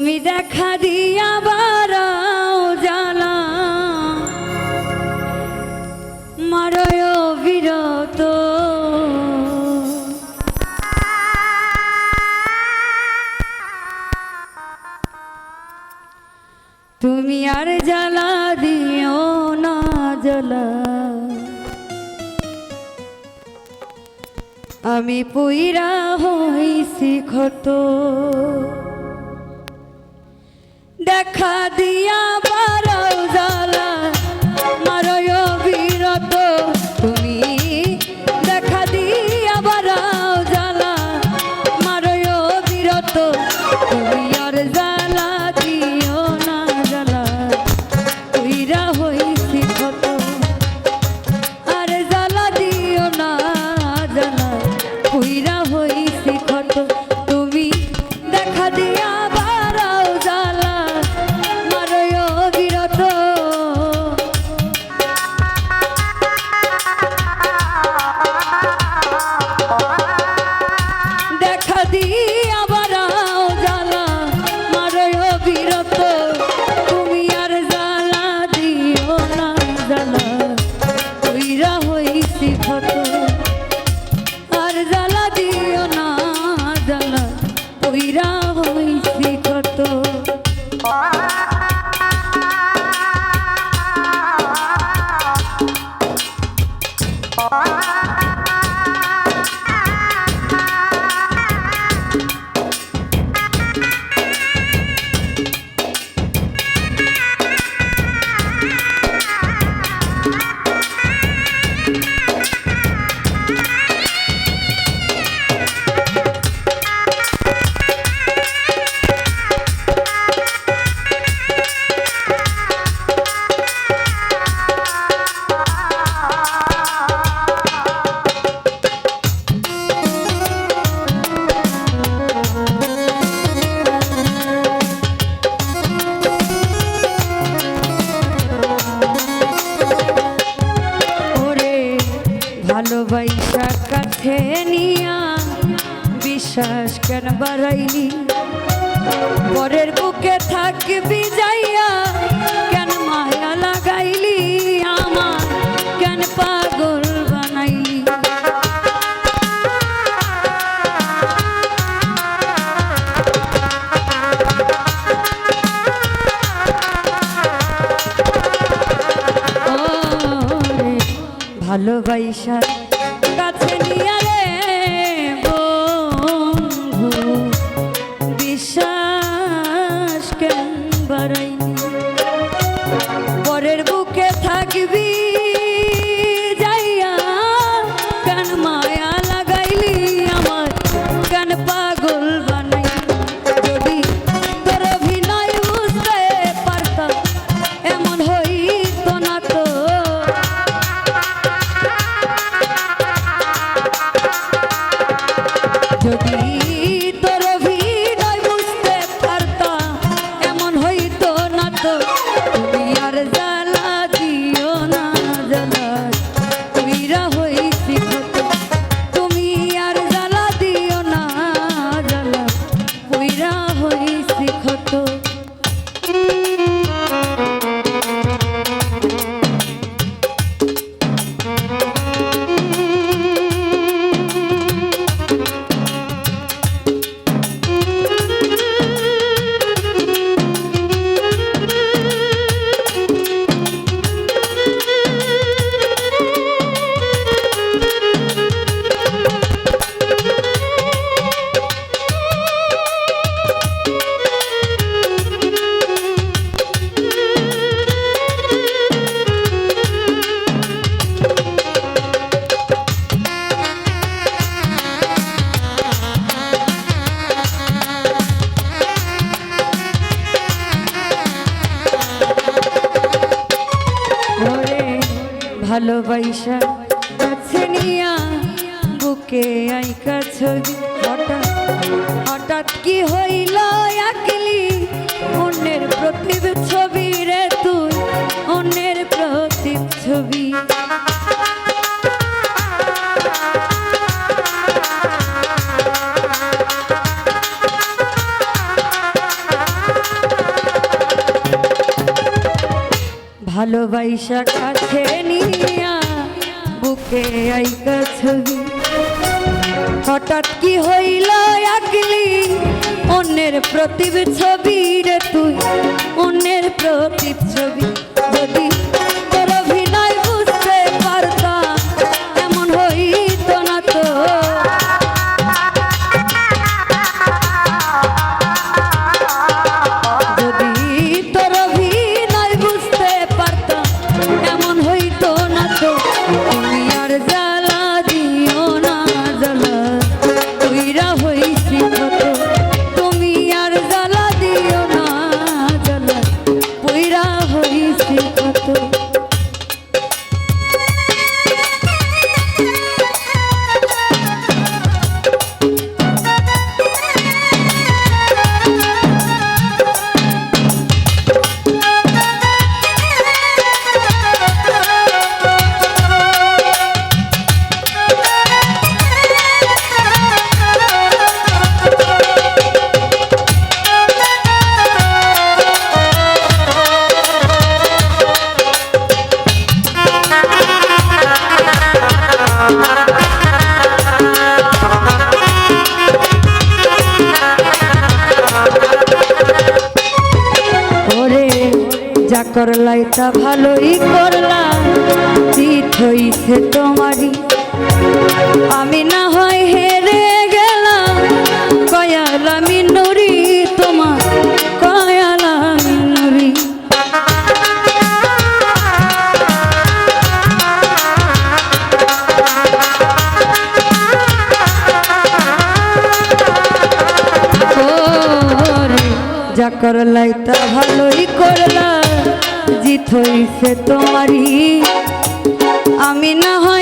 তুমি দেখা দিয়া বারাও জ্বালা। মারয় বিরত। তুমি আর জ্বালা দিও না, জ্বালা। আমি পুইরা হইছি ক্ষত। দেখা দিয়া ভালোবাসা নিয়া বিশ্বাস কেন বাড়াইলি? পরের বুকে থাকবি যাইয়া কেন মায়া লাগাইলি আমার? কেন পাগল বানাইলি? ভালোবাসা কাছে নিয়ে হইছি ভালোবাসা কাছে নিয়া বুকে আইকা ছবি, হঠাৎ হঠাৎ কি হইল একলি? অন্যের প্রতিব ছবি রে তুই, অন্যের প্রতিব ছবি। ভালোবাসা কাছে নি বুকে আইকা ছবি হঠাৎ কি হইল একলি? অন্যের প্রতিব ছবি রে তুই, অন্যের প্রতিব ছবি। করলাই তা ভালোই করলা চিত হইছে তোমারই। আমি না হয় হেরে গেলাম, কয়াল আমি নুরি, তোমার কয়াল আমি নুরি। যা করলাই তা ভালোই করলা জিত হইছে আমি না হয়